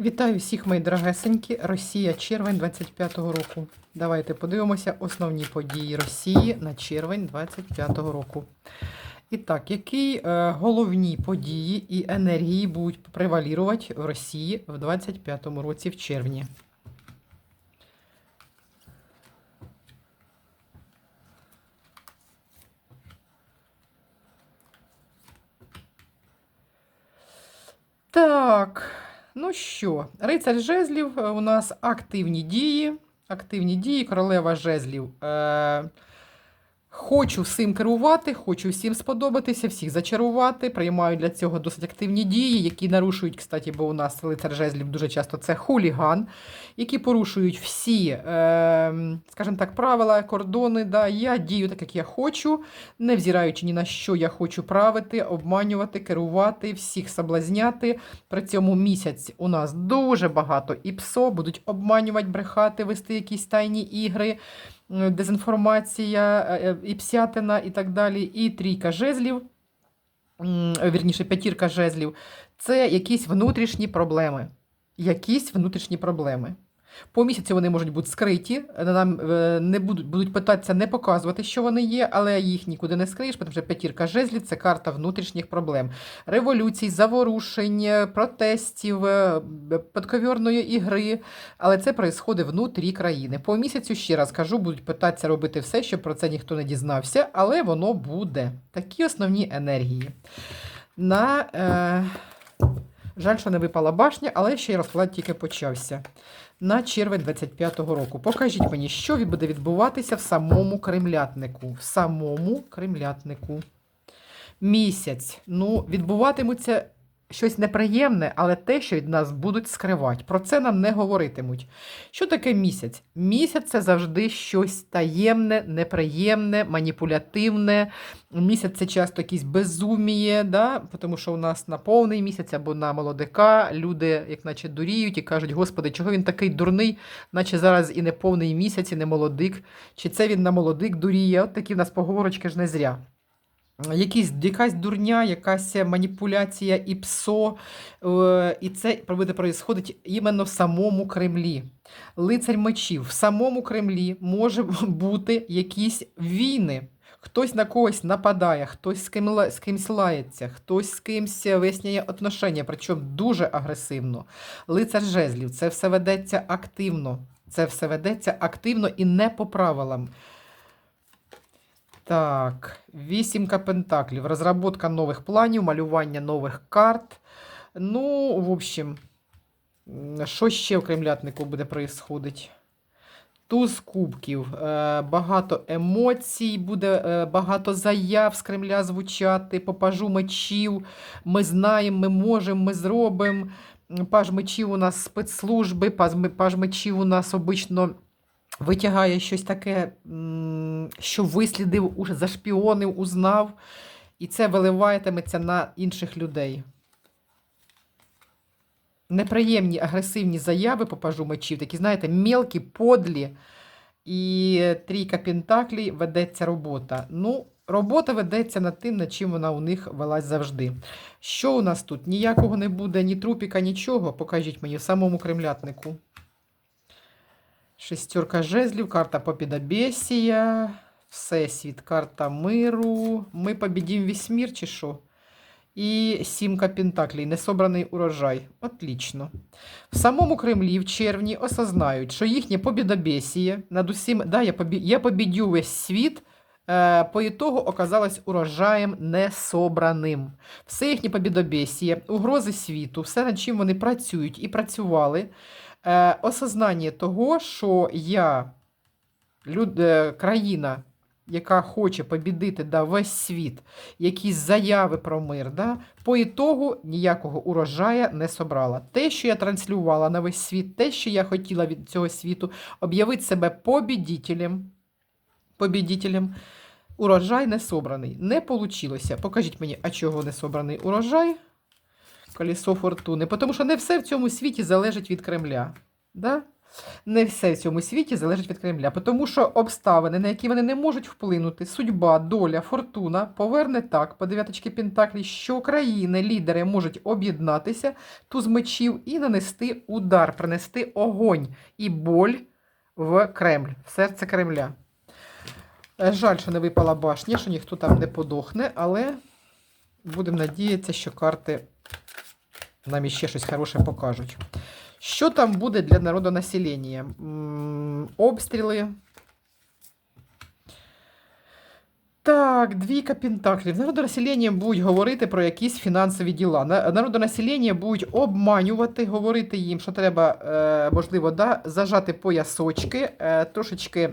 Вітаю всіх, мої дорогесенькі. Росія, червень 25-го року. Давайте подивимося основні події Росії на червень 25-го року. І так, які е, головні події і енергії будуть превалірувати в Росії в 25-му році в червні? Так, ну що, рицар жезлів е, у нас активні дії. Активні дії, королева жезлів. Е, хочу всім керувати, хочу всім сподобатися, всіх зачарувати. Приймаю для цього досить активні дії, які нарушують, кстати, бо у нас лицар жезлів дуже часто це хуліган, які порушують всі, е, скажімо так, правила, кордони. Да. Я дію так, як я хочу, не взираючи ні на що я хочу правити, обманювати, керувати, всіх соблазняти. При цьому місяць у нас дуже багато і псо будуть обманювати, брехати, вести якісь тайні ігри, дезінформація, е, е, і псятина, і так далі. І трійка жезлів, е, вірніше, п'ятірка жезлів це якісь внутрішні проблеми. Якісь внутрішні проблеми. По місяцю вони можуть бути скриті, нам е, не будуть, будуть питатися не показувати, що вони є, але їх нікуди не скриєш, тому що п'ятірка жезлів це карта внутрішніх проблем, революцій, заворушень, е, протестів, е, подковірної ігри. Але це відбувається внутрі країни. По місяцю, ще раз кажу, будуть питатися робити все, щоб про це ніхто не дізнався, але воно буде. Такі основні енергії. На, е... Жаль, що не випала башня, але ще й розклад тільки почався на червень 25-го року. Покажіть мені, що буде відбуватися в самому кремлятнику. В самому кремлятнику. Місяць. Ну, відбуватимуться щось неприємне, але те, що від нас будуть скривати. Про це нам не говоритимуть. Що таке місяць? Місяць це завжди щось таємне, неприємне, маніпулятивне. Місяць це часто якісь безуміє, да? тому що у нас на повний місяць або на молодика люди, як наче дуріють і кажуть, господи, чого він такий дурний, наче зараз і не повний місяць, і не молодик. Чи це він на молодик дуріє? От такі в нас поговорочки ж не зря. Якісь, якась дурня, якась маніпуляція і псо, е, і це буде происходить іменно в самому Кремлі. Лицарь мечів в самому Кремлі може бути якісь війни. Хтось на когось нападає, хтось з, ким, з кимсь лається, хтось з кимсь виясняє отношення, причому дуже агресивно. Лицар жезлів, це все ведеться активно. Це все ведеться активно і не по правилам. Так, вісімка пентаклів. Розробка нових планів, малювання нових карт. Ну, в общем, що ще в кремлятнику буде происходить? Туз кубків. Е, багато емоцій, буде е, багато заяв з Кремля звучати, попажу мечів. Ми знаємо, ми можемо, ми зробимо. Паж мечів у нас спецслужби, паж мечів у нас обично витягає щось таке, що вислідив, уже зашпіонив, узнав, і це виливатиметься на інших людей. Неприємні агресивні заяви по пажу мечів, такі, знаєте, мелкі, подлі. І трійка пентаклей ведеться робота. Ну, робота ведеться над тим, над чим вона у них велась завжди. Що у нас тут? Ніякого не буде, ні трупіка, нічого. Покажіть мені в самому кремлятнику. Шестерка жезлів, карта Побідобєсія, Всесвіт, карта миру. Ми побідім весь мір, чи що? І сімка пентаклей, несобраний урожай. Отлично. В самому Кремлі в червні осознають, що їхнє побідобєсіє над усім, да, я, побі, я побідю весь світ, е, по ітогу оказалось урожаєм несобраним. Все їхнє побідобєсіє, угрози світу, все, над чим вони працюють і працювали, е, осознання того, що я люд, е, країна, яка хоче побідити да, весь світ, якісь заяви про мир, да, по ітогу ніякого урожая не собрала. Те, що я транслювала на весь світ, те, що я хотіла від цього світу, об'явити себе побідітелем, побідітелем, урожай не собраний. Не вийшло. Покажіть мені, а чого не собраний урожай? Колесо фортуни. Тому що не все в цьому світі залежить від Кремля. Да? Не все в цьому світі залежить від Кремля, тому що обставини, на які вони не можуть вплинути, судьба, доля, фортуна поверне так по дев'яточки Пентаклі, що країни, лідери можуть об'єднатися туз мечів і нанести удар, принести огонь і боль в Кремль, в серце Кремля. Е, Жаль, що не випала башня, що ніхто там не подохне, але будемо надіятися, що карти нам іще щось хороше покажуть. Що там буде для народонаселення? Обстріли. Так, двійка пентаклів. Народонаселення будуть говорити про якісь фінансові діла. На- Народонаселення будуть обманювати, говорити їм, що треба, е, можливо, да, зажати поясочки, е, трошечки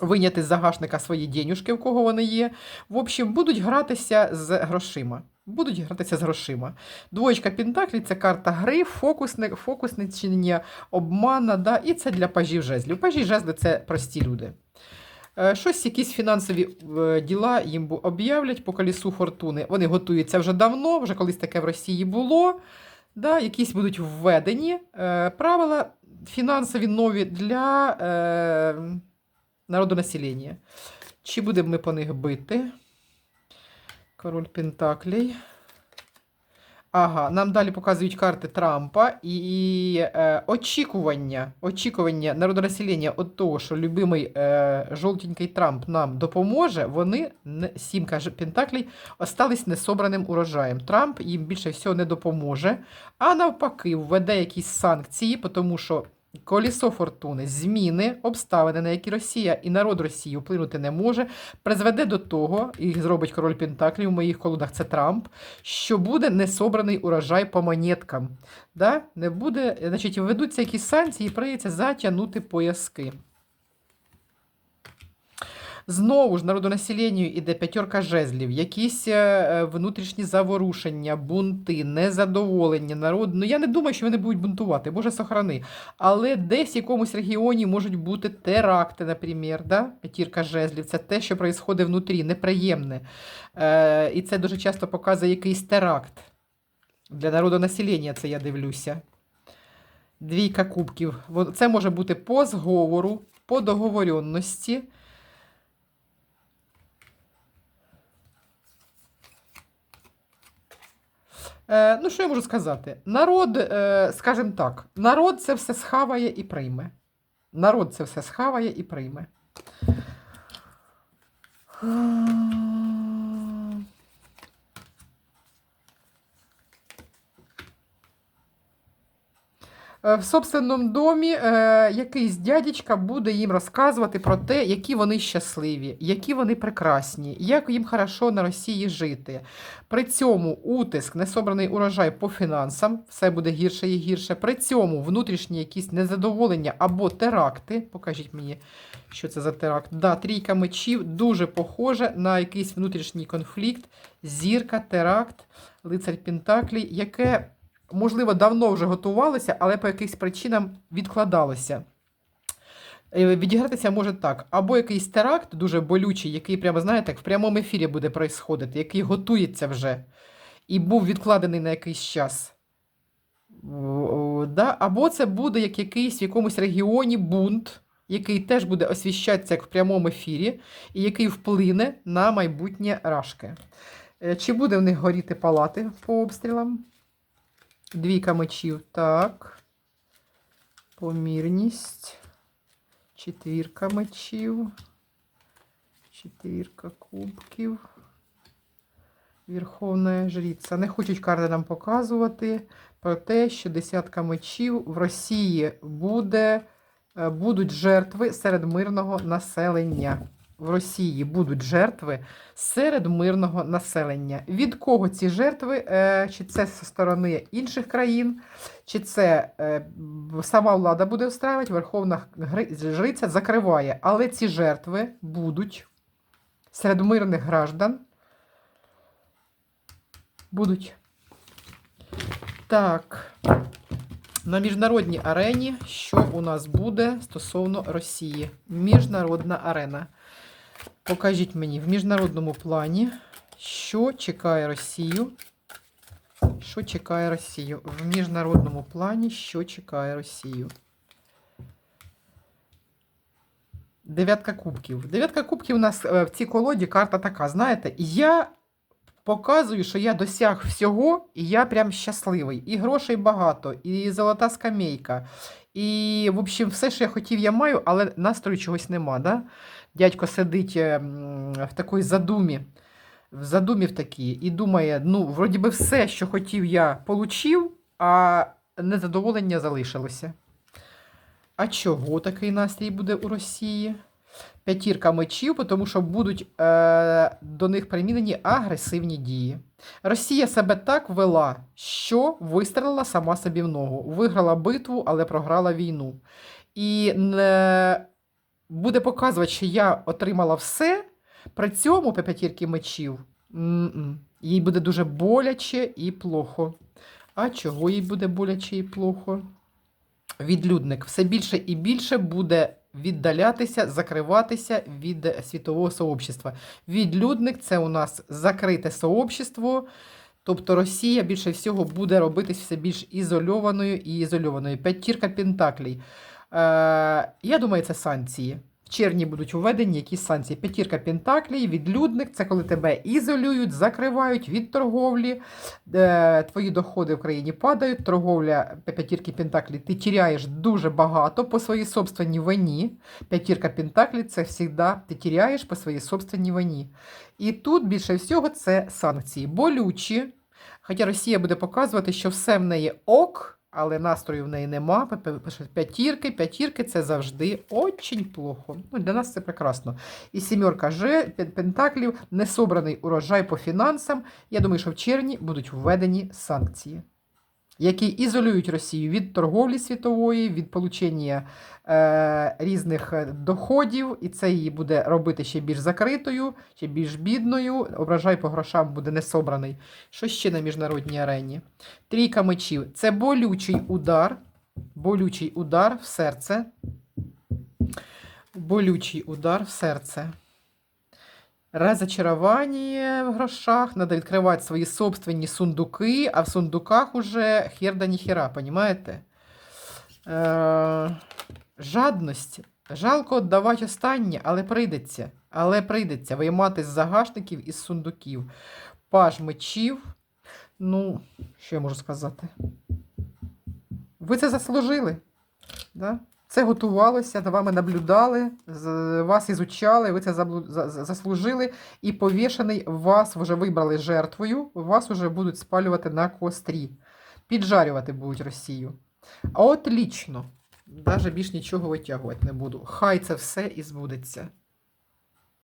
виняти з загашника свої денюжки, у кого вони є. В общем, будуть гратися з грошима. Будуть гратися з грошима. Двоєчка Пентаклів це карта гри, фокусник, фокусничення, обмана, да, і це для пажів жезлів. Пажі жезли це прості люди. Е, Щось, якісь фінансові е, діла їм об'являть по колісу фортуни. Вони готуються вже давно, вже колись таке в Росії було. Да, якісь будуть введені е, правила фінансові нові для е, народонаселення. Чи будемо ми по них бити? Король Пентаклей. Ага, нам далі показують карти Трампа і, е, очікування, очікування народонаселення від того, що любимий е, жовтенький Трамп нам допоможе, вони, не, сімка ж- Пентаклей, остались несобраним урожаєм. Трамп їм більше всього не допоможе, а навпаки, введе якісь санкції, тому що колесо фортуни, зміни, обставини, на які Росія і народ Росії вплинути не може, призведе до того, і зробить король Пентаклів в моїх колодах це Трамп, що буде несобраний урожай по монеткам. Да? Не буде, значить, введуться якісь санкції, і прийдеться затягнути пояски. Знову ж народонаселенню іде п'ятерка жезлів, якісь е, е, внутрішні заворушення, бунти, незадоволення народу. Ну я не думаю, що вони будуть бунтувати, Боже сохрани. Але десь в якомусь регіоні можуть бути теракти, наприклад, да? п'ятірка жезлів. Це те, що відбувається внутрі, неприємне. Е, і це дуже часто показує якийсь теракт. Для народонаселення це я дивлюся. Двійка кубків. Це може бути по зговору, по договоренності. Е, ну, що я можу сказати? Народ, е, скажімо так, народ це все схаває і прийме. Народ це все схаває і прийме. В собственному домі е, якийсь дядечка буде їм розказувати про те, які вони щасливі, які вони прекрасні, як їм хорошо на Росії жити. При цьому утиск, несобраний урожай по фінансам, все буде гірше і гірше. При цьому внутрішні якісь незадоволення або теракти. Покажіть мені, що це за теракт. Да, трійка мечів дуже похоже на якийсь внутрішній конфлікт, зірка, теракт, лицар Пентаклі, яке можливо, давно вже готувалося, але по якихось причинам відкладалося. Е, Відігратися може так. Або якийсь теракт дуже болючий, який, прямо, знаєте, в прямому ефірі буде происходити, який готується вже і був відкладений на якийсь час. Да? Або це буде як якийсь в якомусь регіоні бунт, який теж буде освіщатися як в прямому ефірі, і який вплине на майбутнє рашки. Е, Чи буде в них горіти палати по обстрілам? Двійка мечів, так. Помірність. Четвірка мечів. Четвірка кубків. Верховна жриця. Не хочуть карти нам показувати про те, що десятка мечів в Росії буде, е, будуть жертви серед мирного населення. В Росії будуть жертви серед мирного населення. Від кого ці жертви? Е, Чи це зі сторони інших країн, чи це е, сама влада буде встраювати, Верховна Жриця закриває. Але ці жертви будуть серед мирних граждан. Будуть. Так. На міжнародній арені, що у нас буде стосовно Росії? Міжнародна арена. Покажіть мені в міжнародному плані, що чекає Росію. Що чекає Росію? В міжнародному плані, що чекає Росію? Дев'ятка кубків. Дев'ятка кубків у нас е, в цій колоді карта така, знаєте, я показую, що я досяг всього, і я прям щасливий. І грошей багато, і золота скамейка. І, в общем, все, що я хотів, я маю, але настрою чогось нема. Да? Дядько сидить е, в такій задумі, в задумі в такій, і думає: ну, вроді би, все, що хотів, я получив, а незадоволення залишилося. А чого такий настрій буде у Росії? П'ятірка мечів, тому що будуть е, до них примінені агресивні дії. Росія себе так вела, що вистрелила сама собі в ногу. Виграла битву, але програла війну. І не буде показувати, що я отримала все. При цьому по п'ятірки мечів м-м, їй буде дуже боляче і плохо. А чого їй буде боляче і плохо? Відлюдник все більше і більше буде віддалятися, закриватися від світового сообщества. Відлюдник це у нас закрите сообщество. Тобто Росія більше всього буде робитись все більш ізольованою і ізольованою. П'ятірка Пентаклій. Е, я думаю, це санкції. Червні будуть введені якісь санкції. П'ятірка Пентаклей, відлюдник це коли тебе ізолюють, закривають від торговлі, е, твої доходи в країні падають, торговля п'ятірки Пентаклі, ти тіряєш дуже багато по своїй собственній вині. П'ятірка Пентаклі це завжди ти тіряєш по своїй собственній вині. І тут більше всього це санкції. Болючі. Хоча Росія буде показувати, що все в неї ок, але настрою в неї нема. П- п- пише П'ятірки, п'ятірки це завжди очень плохо. Ну, для нас це прекрасно. І сімерка Ж, пен- пентаклів, несобраний урожай по фінансам. Я думаю, що в червні будуть введені санкції, які ізолюють Росію від торговлі світової, від получення е, різних е, доходів, і це її буде робити ще більш закритою, ще більш бідною. Ображай по грошам буде не собраний. Що ще на міжнародній арені? Трійка мечів це болючий удар. Болючий удар в серце. Болючий удар в серце. Разочарование в грошах. Надо відкривати свої собственні сундуки, а в сундуках уже хер да ніхера, понимаєте? Е, жадність. Жалко віддавати останнє, але прийдеться. Але прийдеться виймати з загашників із сундуків. Паж мечів. Ну, що я можу сказати? Ви це заслужили. Да? Це готувалося, за вами наблюдали, вас ізучали, ви це заслужили, і повішений вас вже вибрали жертвою, вас вже будуть спалювати на кострі. Піджарювати будуть Росію. А от лічно, навіть більш нічого витягувати не буду. Хай це все і збудеться.